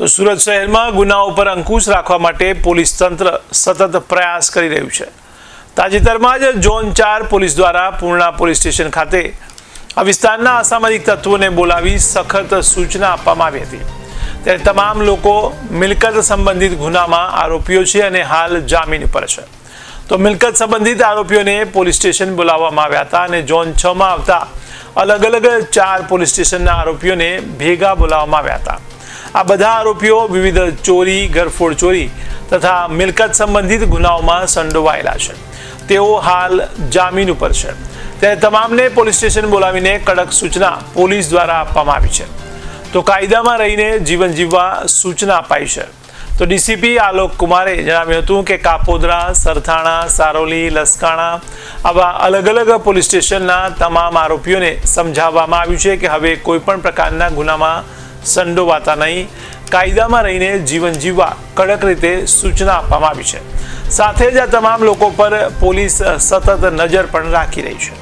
તો સુરત શહેરમાં ગુનાઓ પર અંકુશ રાખવા માટે પોલીસ તંત્ર સતત પ્રયાસ કરી રહ્યું છે. તાજેતરમાં જ ઝોન ચાર પોલીસ દ્વારા પૂર્ણા પોલીસ સ્ટેશન ખાતે આ વિસ્તારના અસામાજિક તત્વોને બોલાવી સખત સૂચના આપવામાં આવી હતી. ત્યારે તમામ લોકો મિલકત સંબંધિત ગુનામાં આરોપીઓ છે અને હાલ જામીન ઉપર છે. તો મિલકત સંબંધિત આરોપીઓને પોલીસ સ્ટેશન બોલાવવામાં આવ્યા હતા અને ઝોન છમાં આવતા અલગ અલગ ચાર પોલીસ સ્ટેશનના આરોપીઓને ભેગા બોલાવવામાં આવ્યા હતા. આ બધા આરોપીઓ વિવિધ ચોરી, ઘરફોડ ચોરી તથા મિલકત સંબંધિત ગુનાઓમાં સંડોવાયેલા છે. તેઓ હાલ જામીન ઉપર છે. ત્યારે તમામને પોલીસ સ્ટેશન બોલાવીને કડક સૂચના પોલીસ દ્વારા આપવામાં આવી છે. તો કાયદામાં રહીને જીવન જીવવા સૂચના અપાઈ છે. તો ડીસીપી આલોક કુમારે જણાવ્યું હતું કે કાપોદરા, સરથાણા, સારોલી, લસકાણા આવા અલગ અલગ પોલીસ સ્ટેશનના તમામ આરોપીઓને સમજાવવામાં આવ્યું છે કે હવે કોઈપણ પ્રકારના ગુનામાં સંડોવાતા નહીં. કાયદામાં રહીને જીવન જીવવા કડક રીતે સૂચના આપવામાં આવી છે. સાથે જ આ તમામ લોકો પર પોલીસ સતત નજર પણ રાખી રહી છે.